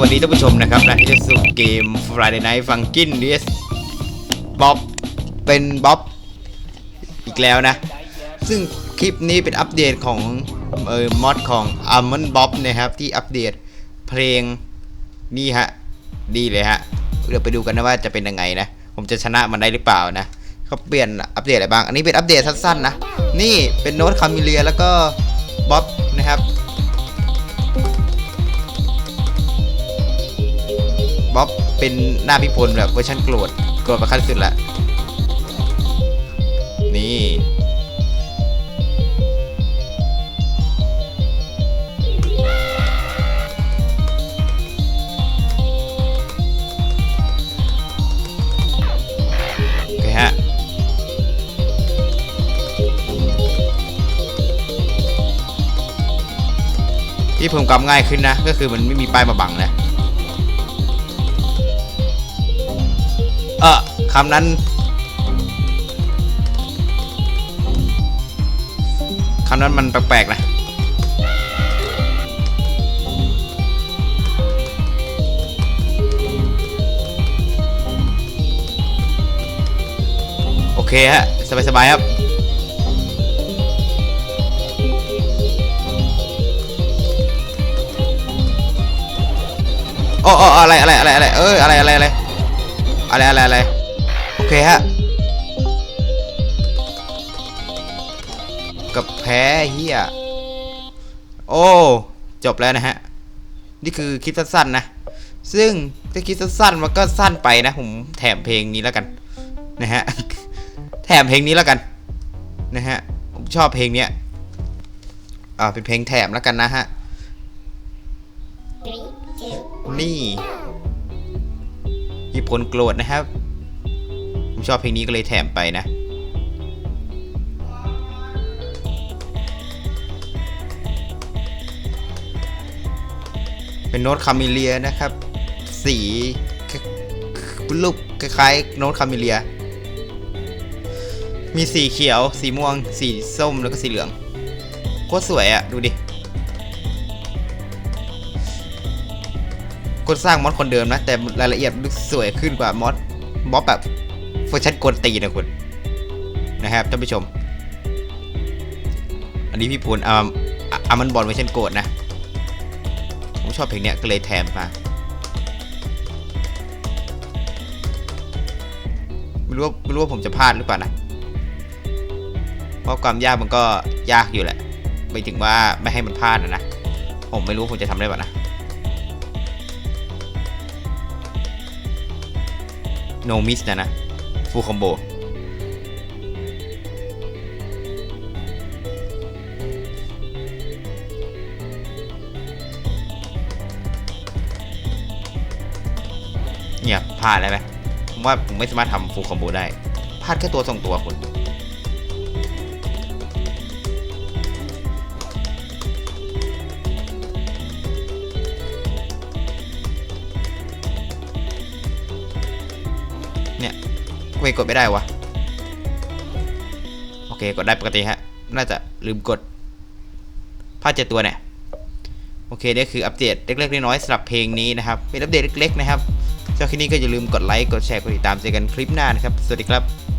วัสดีท่านผู้ชมนะครับนะที่จะสู่เกม Friday Night Funkin' vs บ๊อบเป็นบ๊อบอีกแล้วนะ ซึ่งคลิปนี้เป็นอัปเดตของเออมอดของ a l m o n d Bob นะครับ ที่อัปเดตเพลงนี่ฮะ ดีเลยฮะ เดี๋ยวไปดูกันนะว่าจะเป็นยังไงนะ ผมจะชนะมันได้หรือเปล่านะเขาเปลี่ยนอัปเดตอะไรบ้าง อันนี้เป็นอัปเดตสั้นๆนะ นี่เป็นโน้ตคามิเลียแล้วก็บ๊อบนะครับ บ๊อบเป็นหน้าพิพลแบบเวอร์ชันโกรธโกรธมาขั้นสุดละ นี่ โอเคฮะที่เพิ่มความง่ายขึ้นนะ ก็คือมันไม่มีป้ายมาบังนะ เออคำนั้นคำนั้นมันแปลกๆนะโอเคฮะ สบายๆครับโอ้โอ้อะไรอะไรอะไรอะไรเอ้ยอะไรอะไรอะไร อะไรอะไรอะไรโอเคฮะกับแพ้เฮียโอ้จบแล้วนะฮะ นี่คือคลิปสั้นๆนะ ซึ่งถ้าคลิปสั้นๆมันก็สั้นไปนะ ผมแถมเพลงนี้แล้วกันนะฮะแถมเพลงนี้แล้วกันนะฮะผมชอบเพลงเนี้ยอ่าเป็นเพลงแถมแล้วกันนะฮะนี่มี ผลโกรธนะครับ ผมชอบเพลงนี้ก็เลยแถมไปนะ เป็นโน้ตคามิเลียนะครับ สีรูปคล้ายๆโน้ตคามิเลีย มีสีเขียว สีม่วง สีส้มแล้วก็สีเหลือง โคตรสวยอะ่ะ ดูดิ คนสร้างมอดคนเดิมนะ แต่รายละเอียดสวยขึ้นกว่ามอดบ๊อบแบบเวอร์ชันกวนตีนะคุณนะครับท่านผู้ชม อันนี้พี่พูนอาอามันบอลเวอร์ชันโกดนะ ผมชอบเพลงเนี้ยก็เลยแถมมาไม่รู้ว่าไม่รู้ว่าผมจะพลาดหรือเปล่านะเพราะความยากมันก็ยากอยู่แหละไม่ถึงว่าไม่ให้มันพลาดนะนะ ผมไม่รู้ผมจะทำได้ป่ะนะ โนมิสนะนะฟูคอมโบเนี่ยพลาดได้ไหมผมว่าผมไม่สามารถทำฟูคอมโบได้พลาดแค่ตัวสองตัวคุณ เวยกดไม่ได้วะ โอเค กดได้ปกติฮะ น่าจะลืมกดพลาดเจ็ดตัวเนี่ย โอเคนี่คืออัปเดตเล็กๆน้อยๆสำหรับเพลงนี้นะครับ เป็นอัปเดตเล็กๆนะครับชอบคลิปนี้ก็อย่าลืมกดไลค์ กดแชร์ กดติดตามเจอกันคลิปหน้านะครับ สวัสดีครับ